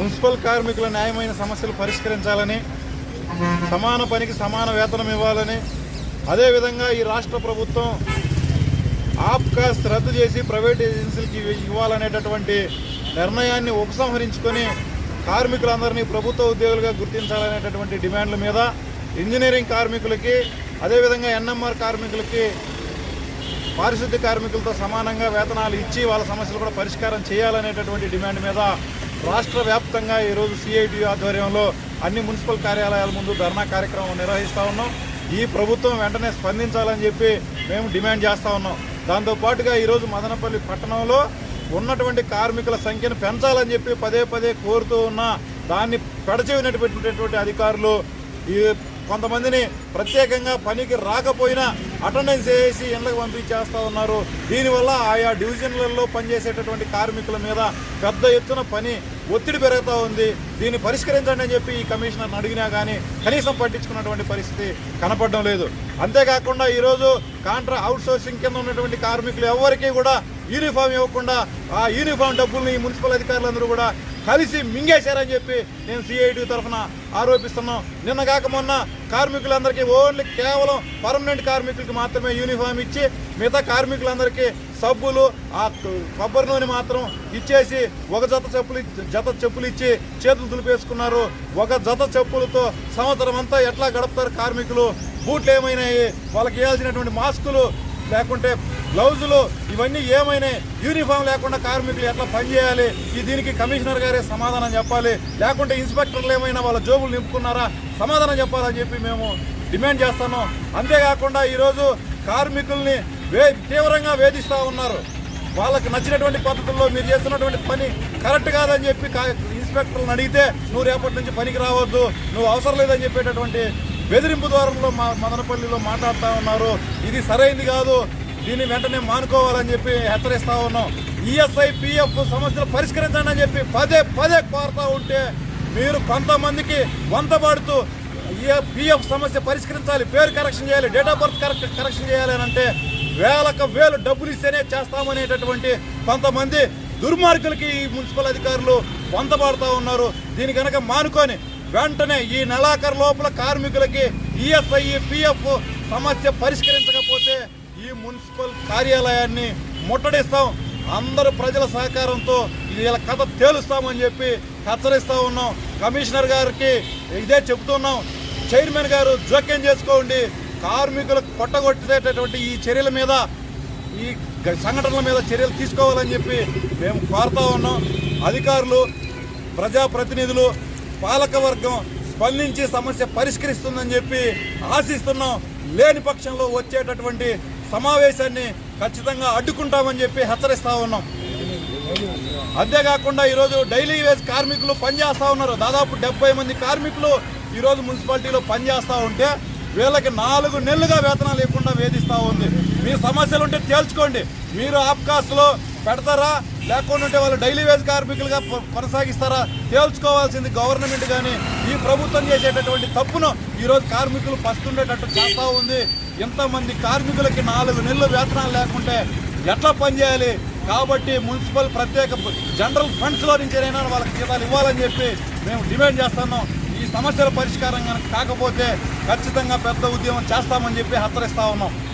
Municipal కార్మికుల న్యాయమైన సమస్యలు పరిష్కరించాలని సమాన పనికి సమాన వేతనం ఇవ్వాలని అదేవిధంగా ఈ రాష్ట్ర ప్రభుత్వం ఆప్కాస్ రద్దు చేసి ప్రైవేట్ ఏజెన్సీలకి ఇవ్వాలనేటటువంటి నిర్ణయాన్ని ఉపసంహరించుకొని కార్మికులందరినీ ప్రభుత్వ ఉద్యోగులుగా గుర్తించాలనేటటువంటి డిమాండ్ల మీద ఇంజనీరింగ్ కార్మికులకి అదేవిధంగా ఎన్ఎంఆర్ కార్మికులకి పారిశుద్ధ్య కార్మికులతో సమానంగా వేతనాలు ఇచ్చి వాళ్ళ సమస్యలు కూడా పరిష్కారం చేయాలనేటటువంటి డిమాండ్ మీద రాష్ట్ర వ్యాప్తంగా ఈరోజు సిఐటి ఆధ్వర్యంలో అన్ని మున్సిపల్ కార్యాలయాల ముందు ధర్నా కార్యక్రమం నిర్వహిస్తూ ఉన్నాం. ఈ ప్రభుత్వం వెంటనే స్పందించాలని చెప్పి మేము డిమాండ్ చేస్తూ ఉన్నాం. దాంతోపాటుగా ఈరోజు మదనపల్లి పట్టణంలో ఉన్నటువంటి కార్మికుల సంఖ్యను పెంచాలని చెప్పి పదే పదే కోరుతూ ఉన్న దాన్ని పెడచెవినటువంటి అధికారులు ఈ కొంతమందిని ప్రత్యేకంగా పనికి రాకపోయినా అటెండెన్స్ వేసి ఇళ్ళకి పంపించేస్తా ఉన్నారు. దీనివల్ల ఆయా డివిజన్లలో పనిచేసేటటువంటి కార్మికుల మీద పెద్ద ఎత్తున పని ఒత్తిడి పెరుగుతూ ఉంది. దీన్ని పరిష్కరించండి అని చెప్పి ఈ కమిషనర్ని అడిగినా కానీ కనీసం పట్టించుకున్నటువంటి పరిస్థితి కనపడడం లేదు. అంతేకాకుండా ఈరోజు కాంట్రా అవుట్ సోర్సింగ్ కింద ఉన్నటువంటి కార్మికులు ఎవరికీ కూడా యూనిఫామ్ ఇవ్వకుండా ఆ యూనిఫామ్ డబ్బుల్ని మున్సిపల్ అధికారులందరూ కూడా కలిసి మింగేశారని చెప్పి నేను సిఐటి తరఫున ఆరోపిస్తున్నాం. నిన్న కాక మొన్న కార్మికులందరికీ ఓన్లీ కేవలం పర్మనెంట్ కార్మికులకి మాత్రమే యూనిఫామ్ ఇచ్చి మిగతా కార్మికులందరికీ సబ్బులు ఆ కొబ్బరి నూనె మాత్రం ఇచ్చేసి ఒక జత చెప్పులు జత చెప్పులు ఇచ్చి చేతులు దులిపేసుకున్నారు. ఒక జత చెప్పులతో సంవత్సరం అంతా ఎట్లా గడుపుతారు కార్మికులు? బూట్లు ఏమైనాయి? వాళ్ళకి వేయాల్సినటువంటి మాస్కులు లేకుంటే గ్లౌజులు ఇవన్నీ ఏమైనాయి యూనిఫామ్ లేకుండా కార్మికులు ఎట్లా పనిచేయాలి ఈ దీనికి కమిషనర్ గారే సమాధానం చెప్పాలి. లేకుంటే ఇన్స్పెక్టర్లు ఏమైనా వాళ్ళ జోబులు నింపుకున్నారా? సమాధానం చెప్పాలని చెప్పి మేము డిమాండ్ చేస్తున్నాం. అంతేకాకుండా ఈరోజు కార్మికుల్ని వే తీవ్రంగా వేధిస్తూ ఉన్నారు. వాళ్ళకి నచ్చినటువంటి పద్ధతుల్లో మీరు చేస్తున్నటువంటి పని కరెక్ట్ కాదని చెప్పి కా- ఇన్స్పెక్టర్లను అడిగితే నువ్వు రేపటి నుంచి పనికి రావద్దు నువ్వు అవసరం లేదని చెప్పేటటువంటి బెదిరింపు ద్వారంలో మా మదనపల్లిలో మాట్లాడుతూ ఉన్నారు. ఇది సరైంది కాదు దీన్ని వెంటనే మానుకోవాలని చెప్పి హెచ్చరిస్తా ఉన్నాం. ఈఎస్ఐ పిఎఫ్ సమస్యలు పరిష్కరించండి అని చెప్పి పదే పదే కోరుతా ఉంటే మీరు కొంతమందికి వంతపడుతూ పిఎఫ్ సమస్య పరిష్కరించాలి పేరు కరెక్షన్ చేయాలి date of birth correct correction చేయాలి అని అంటే వేలకు వేలు డబ్బులు ఇస్తేనే చేస్తామనేటటువంటి కొంతమంది దుర్మార్గులకి ఈ మున్సిపల్ అధికారులు వంతపడుతూ ఉన్నారు. దీని కనుక మానుకొని వెంటనే ఈ నెలాఖరు లోపల కార్మికులకి ఈఎస్ఐ పిఎఫ్ సమస్య పరిష్కరించకపోతే ఈ మున్సిపల్ కార్యాలయాన్ని ముట్టడిస్తాం. అందరు ప్రజల సహకారంతో వీళ్ళ కథ తేలుస్తామని చెప్పి హెచ్చరిస్తూ ఉన్నాం. కమిషనర్ గారికి ఇదే చెబుతున్నాం. చైర్మన్ గారు జోక్యం చేసుకోండి. కార్మికులకు కొట్టగొట్టేటటువంటి ఈ చర్యల మీద ఈ సంఘటనల మీద చర్యలు తీసుకోవాలని చెప్పి మేము కోరుతా ఉన్నాం. అధికారులు ప్రజాప్రతినిధులు పాలకవర్గం స్పందించి సమస్య పరిష్కరిస్తుందని చెప్పి ఆశిస్తున్నాం. లేని పక్షంలో వచ్చేటటువంటి సమావేశాన్ని ఖచ్చితంగా అడ్డుకుంటామని చెప్పి హెచ్చరిస్తా ఉన్నాం. అంతేకాకుండా ఈరోజు డైలీ వేజ్ కార్మికులు పనిచేస్తూ ఉన్నారు. దాదాపు డెబ్బై మంది కార్మికులు ఈరోజు మున్సిపాలిటీలో పనిచేస్తూ ఉంటే వీళ్ళకి నాలుగు నెలలుగా వేతనాలు లేకుండా వేధిస్తూ ఉంది. మీ సమస్యలు ఉంటే తేల్చుకోండి. మీరు ఆఫ్కాస్ట్లో పెడతారా? లేకుండా ఉంటే వాళ్ళు డైలీ వేజ్ కార్మికులుగా కొ- కొనసాగిస్తారా? తేల్చుకోవాల్సింది గవర్నమెంట్ కానీ ఈ ప్రభుత్వం చేసేటటువంటి తప్పును ఈరోజు కార్మికులు పస్తుండేటట్టు చేస్తూ ఉంది. ఇంతమంది కార్మికులకి నాలుగు నెలలు వేతనాలు లేకుంటే ఎట్లా పనిచేయాలి కాబట్టి మున్సిపల్ ప్రత్యేక జనరల్ ఫండ్స్లో నుంచేనైనా వాళ్ళకి జీతాలు ఇవ్వాలని చెప్పి మేము డిమాండ్ చేస్తున్నాం. ఈ సమస్యల పరిష్కారం కనుక కాకపోతే ఖచ్చితంగా పెద్ద ఉద్యమం చేస్తామని చెప్పి హెచ్చరిస్తా ఉన్నాం.